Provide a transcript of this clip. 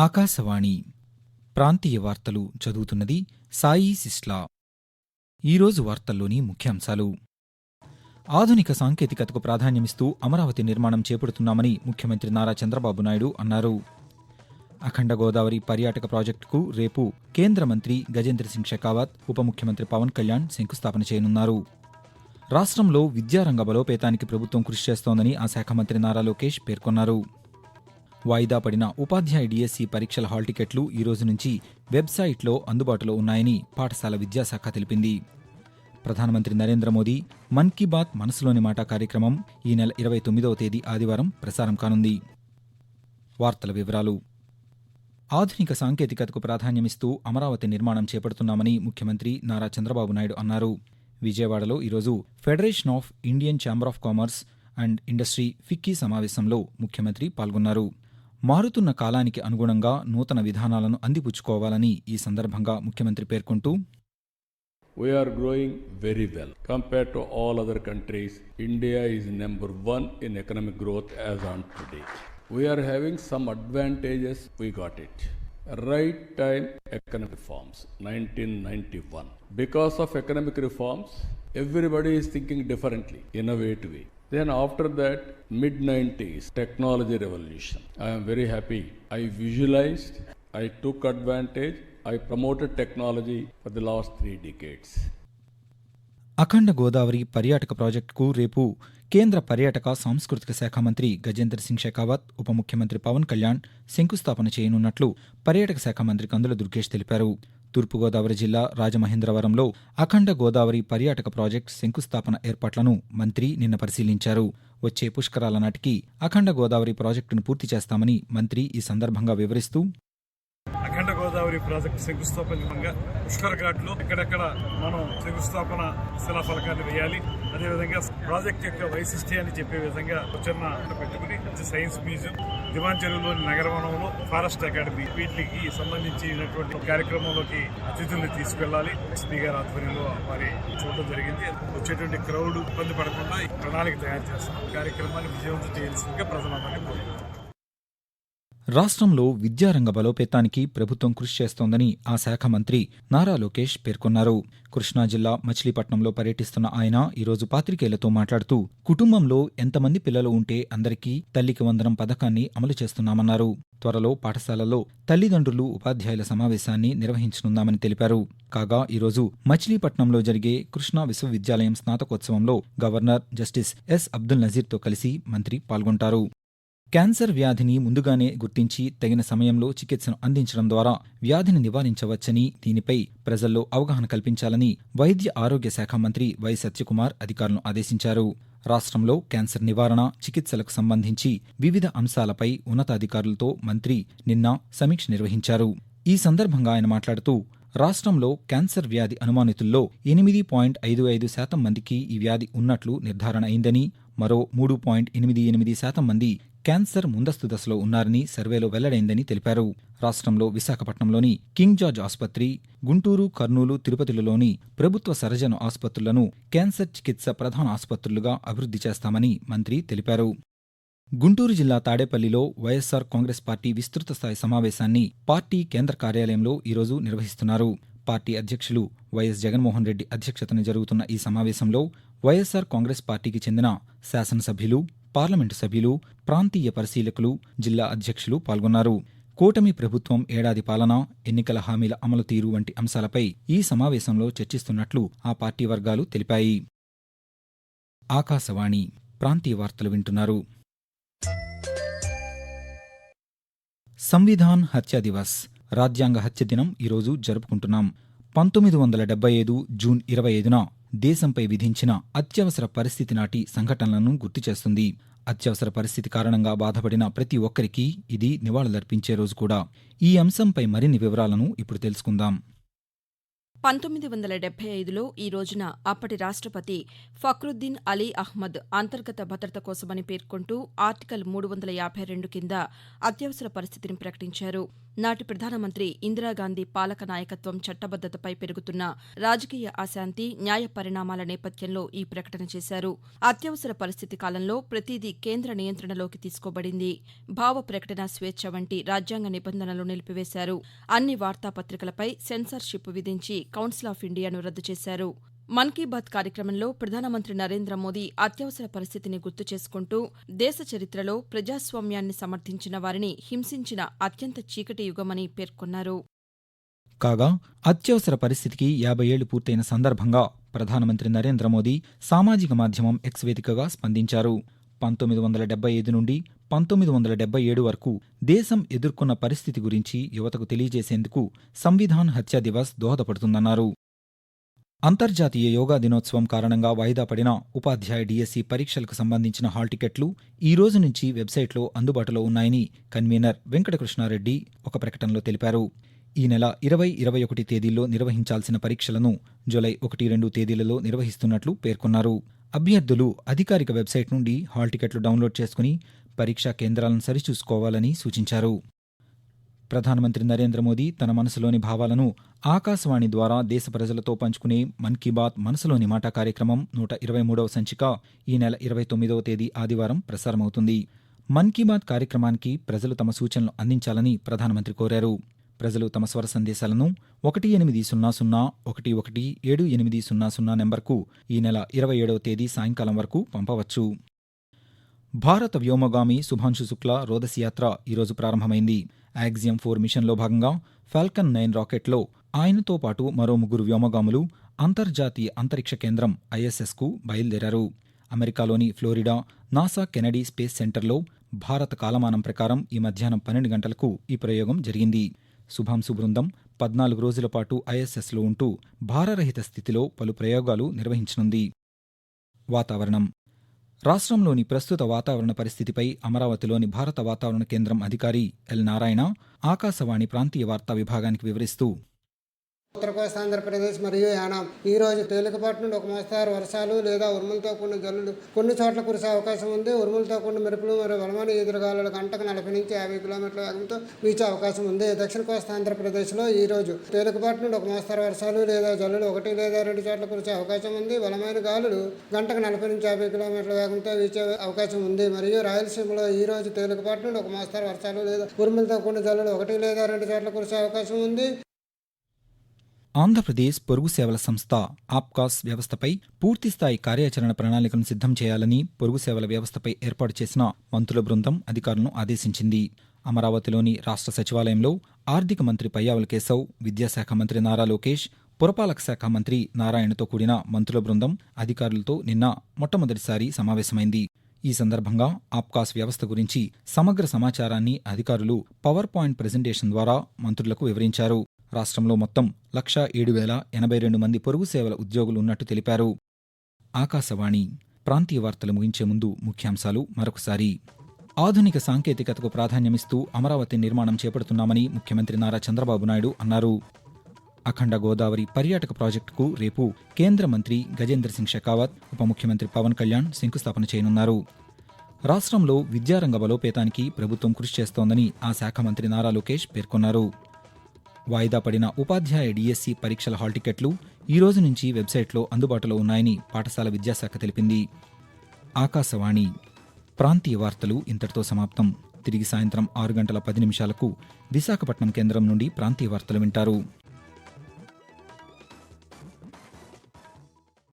ఆకాశవాణి ప్రాంతీయ వార్తలు చదువుతున్నది సాయి సిస్లా. ఈరోజు వార్తల్లోని ముఖ్యాంశాలు. ఆధునిక సాంకేతికతకు ప్రాధాన్యమిస్తూ అమరావతి నిర్మాణం చేపడుతున్నామని ముఖ్యమంత్రి నారా చంద్రబాబు నాయుడు అన్నారు. అఖండ గోదావరి పర్యాటక ప్రాజెక్టుకు రేపు కేంద్ర మంత్రి గజేంద్ర సింగ్ షెకావత్ ఉప ముఖ్యమంత్రి పవన్ కళ్యాణ్ శంకుస్థాపన చేయనున్నారు. రాష్ట్రంలో విద్యారంగ బలోపేతానికి ప్రభుత్వం కృషి చేస్తోందని ఆ శాఖ మంత్రి నారా లోకేష్ పేర్కొన్నారు. వాయిదా పడిన ఉపాధ్యాయ డిఎస్సి పరీక్షల హాల్ టికెట్లు ఈ రోజు నుంచి వెబ్సైట్లో అందుబాటులో ఉన్నాయని పాఠశాల విద్యాశాఖ తెలిపింది. ప్రధానమంత్రి నరేంద్ర మోదీ మన్ కీ బాత్ మనసులోని మాట కార్యక్రమం ఈ నెల ఇరవై తొమ్మిదవ తేదీ ఆదివారం ప్రసారం కానుంది. వార్తల వివరాలు. ఆధునిక సాంకేతికతకు ప్రాధాన్యమిస్తూ అమరావతి నిర్మాణం చేపడుతున్నామని ముఖ్యమంత్రి నారా చంద్రబాబు నాయుడు అన్నారు. విజయవాడలో ఈరోజు federation of Indian chamber of commerce and industry FICCI సమావేశంలో ముఖ్యమంత్రి పాల్గొన్నారు. మారుతున్న కాలానికి అనుగుణంగా నూతన విధానాలను అందిపుచ్చుకోవాలని ఈ సందర్భంగా ముఖ్యమంత్రి పేర్కొంటూ We are growing very well. Compared to all other countries, India is number one in economic growth as on today. We are having some advantages, we got it. Right time economic reforms, 1991. Because of economic reforms, everybody is thinking differently, innovatively. Then then after that mid nineties technology revolution I'm very happy I visualized I took advantage I promoted technology for the last three decades అఖండ గోదావరి పర్యాటక ప్రాజెక్టుకు రేపు కేంద్ర పర్యాటక సాంస్కృతిక శాఖ మంత్రి గజేంద్ర సింగ్ షెకావత్ ఉప ముఖ్యమంత్రి పవన్ కళ్యాణ్ శంకుస్థాపన చేయనున్నట్లు పర్యాటక శాఖ మంత్రి కందుల దుర్గేష్ తెలిపారు. తూర్పుగోదావరి జిల్లా రాజమహేంద్రవరంలో అఖండ గోదావరి పర్యాటక ప్రాజెక్టు శంకుస్థాపన ఏర్పాట్లను మంత్రి నిన్న పరిశీలించారు. వచ్చే పుష్కరాల నాటికి అఖండ గోదావరి ప్రాజెక్టును పూర్తి చేస్తామని మంత్రి ఈ సందర్భంగా వివరిస్తూ అఖండ గోదావరి ప్రాజెక్టు శంకుస్థాపన పుష్కర్ ఘాట్లో ఎక్కడెక్కడ మనం శంకుస్థాపన శిలాఫలకాన్ని వేయాలి. అదేవిధంగా ప్రాజెక్ట్ యొక్క వైశిష్ట్యాన్ని చెప్పే విధంగా చిన్న పెట్టుకుని సైన్స్ మ్యూజియం. దివాన్ చెరువులోని నగరవనంలో ఫారెస్ట్ అకాడమీ వీటికి సంబంధించినటువంటి కార్యక్రమంలోకి అతిథుల్ని తీసుకెళ్ళాలి ఎస్పీ గారి ఆధ్వర్యంలో మరి చూడడం జరిగింది. వచ్చేటువంటి క్రౌడ్ ఇబ్బంది పడకుండా ఈ ప్రణాళిక తయారు చేస్తాం కార్యక్రమాన్ని విజయవంతం చేయాల్సిందిగా ప్రజలందరినీ కోరుతున్నాం రాష్ట్రంలో విద్యారంగ బలోపేతానికి ప్రభుత్వం కృషి చేస్తోందని ఆ శాఖ మంత్రి నారా లోకేష్ పేర్కొన్నారు. కృష్ణా జిల్లా మచిలీపట్నంలో పర్యటిస్తున్న ఆయన ఈరోజు పాత్రికేయులతో మాట్లాడుతూ కుటుంబంలో ఎంతమంది పిల్లలు ఉంటే అందరికీ తల్లికి వందనం పథకాన్ని అమలు చేస్తున్నామన్నారు. త్వరలో పాఠశాలలో తల్లిదండ్రులు ఉపాధ్యాయుల సమావేశాన్ని నిర్వహించనున్నామని తెలిపారు. కాగా ఈరోజు మచిలీపట్నంలో జరిగే కృష్ణా విశ్వవిద్యాలయం స్నాతకోత్సవంలో గవర్నర్ జస్టిస్ ఎస్. అబ్దుల్ నజీర్తో కలిసి మంత్రి పాల్గొంటారు. క్యాన్సర్ వ్యాధిని ముందుగానే గుర్తించి తగిన సమయంలో చికిత్సను అందించడం ద్వారా వ్యాధిని నివారించవచ్చని దీనిపై ప్రజల్లో అవగాహన కల్పించాలని వైద్య ఆరోగ్య శాఖ మంత్రి వై సత్యకుమార్ అధికారులను ఆదేశించారు. రాష్ట్రంలో క్యాన్సర్ నివారణ చికిత్సలకు సంబంధించి వివిధ అంశాలపై ఉన్నతాధికారులతో మంత్రి నిన్న సమీక్ష నిర్వహించారు. ఈ సందర్భంగా ఆయన మాట్లాడుతూ రాష్ట్రంలో క్యాన్సర్ వ్యాధి అనుమానితుల్లో ఎనిమిది పాయింట్ ఐదు ఐదు శాతం మందికి ఈ వ్యాధి ఉన్నట్లు నిర్ధారణ అయిందని మరో మూడు పాయింట్ ఎనిమిది ఎనిమిది శాతం మంది క్యాన్సర్ ముందస్తు దశలో ఉన్నారని సర్వేలో వెల్లడైందని తెలిపారు. రాష్ట్రంలో విశాఖపట్నంలోని కింగ్ జార్జ్ ఆసుపత్రి గుంటూరు కర్నూలు తిరుపతిలలోని ప్రభుత్వ సర్జన్ ఆసుపత్రులను క్యాన్సర్ చికిత్స ప్రధాన ఆసుపత్రులుగా అభివృద్ధి చేస్తామని మంత్రి తెలిపారు. గుంటూరు జిల్లా తాడేపల్లిలో వైఎస్సార్ కాంగ్రెస్ పార్టీ విస్తృత స్థాయి సమావేశాన్ని పార్టీ కేంద్ర కార్యాలయంలో ఈరోజు నిర్వహిస్తున్నారు. పార్టీ అధ్యక్షులు వైఎస్ జగన్మోహన్ రెడ్డి అధ్యక్షతన జరుగుతున్న ఈ సమావేశంలో వైఎస్సార్ కాంగ్రెస్ పార్టీకి చెందిన శాసనసభ్యులు పార్లమెంటు సభ్యులు ప్రాంతీయ పరిశీలకులు జిల్లా అధ్యక్షులు పాల్గొన్నారు. కూటమి ప్రభుత్వం ఏడాది పాలన ఎన్నికల హామీల అమలు తీరు వంటి అంశాలపై ఈ సమావేశంలో చర్చిస్తున్నట్లు ఆ పార్టీ వర్గాలు తెలిపాయి. ఆకాశవాణి ప్రాంతీయ వార్తలు వింటున్నారు. సంవిధాన్ హత్య దివస్ రాజ్యాంగ హత్య దినం ఈరోజు జరుపుకుంటున్నాం. పంతొమ్మిది వందల డెబ్బై ఐదు జూన్ ఇరవై ఐదున దేశంపై విధించిన అత్యవసర పరిస్థితి నాటి సంఘటనలను గుర్తు చేస్తుంది. అత్యవసర పరిస్థితి కారణంగా బాధపడిన ప్రతి ఒక్కరికి ఇది నివాళులర్పించే రోజు కూడా. ఈ అంశంపై మరిన్ని వివరాలను ఇప్పుడు తెలుసుకుందాం. పంతొమ్మిది వందల డెబ్బై ఐదులో ఈ రోజున అప్పటి రాష్ట్రపతి ఫక్రుద్దీన్ అలీ అహ్మద్ అంతర్గత భద్రత కోసమని పేర్కొంటూ ఆర్టికల్ మూడు వందల యాభై రెండు కింద అత్యవసర పరిస్థితిని ప్రకటించారు. నాటి ప్రధానమంత్రి ఇందిరాగాంధీ పాలక నాయకత్వం చట్టబద్దతపై పెరుగుతున్న రాజకీయ అశాంతి న్యాయ పరిణామాల నేపథ్యంలో ఈ ప్రకటన చేశారు. అత్యవసర పరిస్థితి కాలంలో ప్రతిదీ కేంద్ర నియంత్రణలోకి తీసుకోబడింది. భావ ప్రకటన స్వేచ్ఛ వంటి రాజ్యాంగ నిబంధనలు నిలిపివేశారు. అన్ని వార్తాపత్రికలపై సెన్సార్షిప్ విధించి కౌన్సిల్ ఆఫ్ ఇండియాను రద్దు చేశారు. మన్ కీ బాత్ కార్యక్రమంలో ప్రధానమంత్రి నరేంద్ర మోదీ అత్యవసర పరిస్థితిని గుర్తు చేసుకుంటూ దేశ చరిత్రలో ప్రజాస్వామ్యాన్ని సమర్థించిన వారిని హింసించిన అత్యంత చీకటి యుగమని పేర్కొన్నారు. కాగా అత్యవసర పరిస్థితికి యాభై ఏళ్ళు పూర్తయిన సందర్భంగా ప్రధానమంత్రి నరేంద్ర మోదీ సామాజిక మాధ్యమం ఎక్స్ వేదికగా స్పందించారు. పంతొమ్మిది వందల డెబ్బై ఐదు నుండి పంతొమ్మిది వందల డెబ్బై ఏడు వరకు దేశం ఎదుర్కొన్న పరిస్థితి గురించి యువతకు తెలియజేసేందుకు సంవిధాన్ హత్యా దివస్ దోహదపడుతుందన్నారు. అంతర్జాతీయ యోగా దినోత్సవం కారణంగా వాయిదా పడిన ఉపాధ్యాయ డిఎస్సి పరీక్షలకు సంబంధించిన హాల్ టికెట్లు ఈ రోజు నుంచి వెబ్సైట్లో అందుబాటులో ఉన్నాయని కన్వీనర్ వెంకటకృష్ణారెడ్డి ఒక ప్రకటనలో తెలిపారు. ఈ నెల ఇరవై ఇరవై ఒకటి తేదీల్లో నిర్వహించాల్సిన పరీక్షలను జూలై ఒకటి రెండు తేదీలలో నిర్వహిస్తున్నట్లు పేర్కొన్నారు. అభ్యర్థులు అధికారిక వెబ్సైట్ నుండి హాల్ టికెట్లు డౌన్లోడ్ చేసుకుని పరీక్షా కేంద్రాలను సరిచూసుకోవాలని సూచించారు. ప్రధానమంత్రి నరేంద్ర మోదీ తన మనసులోని భావాలను ఆకాశవాణి ద్వారా దేశ ప్రజలతో పంచుకునే మన్ కీ బాత్ మనసులోని మాట కార్యక్రమం నూట ఇరవై మూడవ సంచిక ఈ నెల ఇరవై తొమ్మిదవ తేదీ ఆదివారం ప్రసారమవుతుంది. మన్ కీ బాత్ కార్యక్రమానికి ప్రజలు తమ సూచనలు అందించాలని ప్రధానమంత్రి కోరారు. ప్రజలు తమ స్వర సందేశాలను ఒకటి ఎనిమిది సున్నా సున్నా ఒకటి ఒకటి ఏడు ఎనిమిది సున్నా సున్నా నెంబర్కు ఈ నెల ఇరవై ఏడవ తేదీ సాయంకాలం వరకు పంపవచ్చు. భారత వ్యోమగామి శుభాంశు శుక్ల రోదసి యాత్ర ఈరోజు ప్రారంభమైంది. యాక్సియం ఫోర్ మిషన్లో భాగంగా ఫాల్కన్ నైన్ రాకెట్లో ఆయనతో పాటు మరో ముగ్గురు వ్యోమగాములు అంతర్జాతీయ అంతరిక్ష కేంద్రం ఐఎస్ఎస్కు బయలుదేరారు. అమెరికాలోని ఫ్లోరిడా నాసా కెనడీ స్పేస్ సెంటర్లో భారత కాలమానం ప్రకారం ఈ మధ్యాహ్నం పన్నెండు గంటలకు ఈ ప్రయోగం జరిగింది. శుభాంశు బృందం. పద్నాలుగు రోజుల పాటు ఐఎస్ఎస్లో ఉంటూ భారరహిత స్థితిలో పలు ప్రయోగాలు నిర్వహించనుంది. వాతావరణం. రాష్ట్రంలోని ప్రస్తుత వాతావరణ పరిస్థితిపై అమరావతిలోని భారత వాతావరణ కేంద్రం అధికారి ఎల్ నారాయణ ఆకాశవాణి ప్రాంతీయ వార్తా విభాగానికి వివరిస్తూ ఉత్తర కోస్తాంధ్రప్రదేశ్ మరియు యానాం. ఈ రోజు తేలికపాటి నుండి ఒక మోస్తారు వర్షాలు లేదా ఉరుములతో కూడిన జల్లులు కొన్ని చోట్ల కురిసే అవకాశం ఉంది. ఉరుములతో కూడిన మెరుపులు మరియు బలమైన ఎదురుగాలు గంటకు నలభై నుంచి యాభై కిలోమీటర్ల వేగంతో వీచే అవకాశం ఉంది. దక్షిణ కోస్తాంధ్రప్రదేశ్లో ఈ రోజు తేలికపాటి నుండి ఒక మోస్తారు వర్షాలు లేదా జల్లులు ఒకటి లేదా రెండు చోట్ల కురిసే అవకాశం ఉంది. బలమైన గాలులు గంటకు నలభై నుంచి యాభై కిలోమీటర్ల వేగంతో వీచే అవకాశం ఉంది. మరియు రాయలసీమలో ఈ రోజు తేలికపాటి నుండి ఒక మోస్తారు వర్షాలు లేదా ఉరుములతో కూడిన జల్లులు ఒకటి లేదా రెండు చోట్ల కురిసే అవకాశం ఉంది. ఆంధ్రప్రదేశ్ పొరుగు సేవల సంస్థ ఆప్కాస్ వ్యవస్థపై పూర్తిస్థాయి కార్యాచరణ ప్రణాళికను సిద్ధం చేయాలని పొరుగు సేవల వ్యవస్థపై ఏర్పాటు చేసిన మంత్రుల బృందం అధికారులను ఆదేశించింది. అమరావతిలోని రాష్ట్ర సచివాలయంలో ఆర్థిక మంత్రి పయ్యావుల కేశవ్ విద్యాశాఖ మంత్రి నారా లోకేష్ పురపాలక శాఖ మంత్రి నారాయణతో కూడిన మంత్రుల బృందం అధికారులతో నిన్న మొట్టమొదటిసారి సమావేశమైంది. ఈ సందర్భంగా ఆప్కాస్ వ్యవస్థ గురించి సమగ్ర సమాచారాన్ని అధికారులు పవర్ పాయింట్ ప్రెజెంటేషన్ ద్వారా మంత్రులకు వివరించారు. రాష్ట్రంలో మొత్తం లక్షా ఏడు వేల ఎనభై రెండు మంది పొరుగు సేవల ఉద్యోగులు ఉన్నట్టు తెలిపారు. ఆకాశవాణి ప్రాంతీయ వార్తలు ముగించే ముందు ముఖ్యాంశాలు మరొకసారి. ఆధునిక సాంకేతికతకు ప్రాధాన్యమిస్తూ అమరావతి నిర్మాణం చేపడుతున్నామని ముఖ్యమంత్రి నారా చంద్రబాబు నాయుడు అన్నారు. అఖండ గోదావరి పర్యాటక ప్రాజెక్టుకు రేపు కేంద్ర మంత్రి గజేంద్ర సింగ్ షెకావత్ ఉప ముఖ్యమంత్రి పవన్ కళ్యాణ్ శంకుస్థాపన చేయనున్నారు. రాష్ట్రంలో విద్యారంగ బలోపేతానికి ప్రభుత్వం కృషి చేస్తోందని ఆ శాఖ మంత్రి నారా లోకేష్ పేర్కొన్నారు. వాయిదా పడిన ఉపాధ్యాయ డిఎస్సి పరీక్షల హాల్ టికెట్లు ఈ రోజు నుంచి వెబ్సైట్లో అందుబాటులో ఉన్నాయని పాఠశాల విద్యాశాఖ తెలిపింది. ఆకాశవాణి ప్రాంతీయ వార్తలు ఇంతటితో సమాప్తం. తిరిగి సాయంత్రం ఆరు గంటల పది నిమిషాలకు విశాఖపట్నం కేంద్రం నుండి ప్రాంతీయ వార్తలు వింటారు.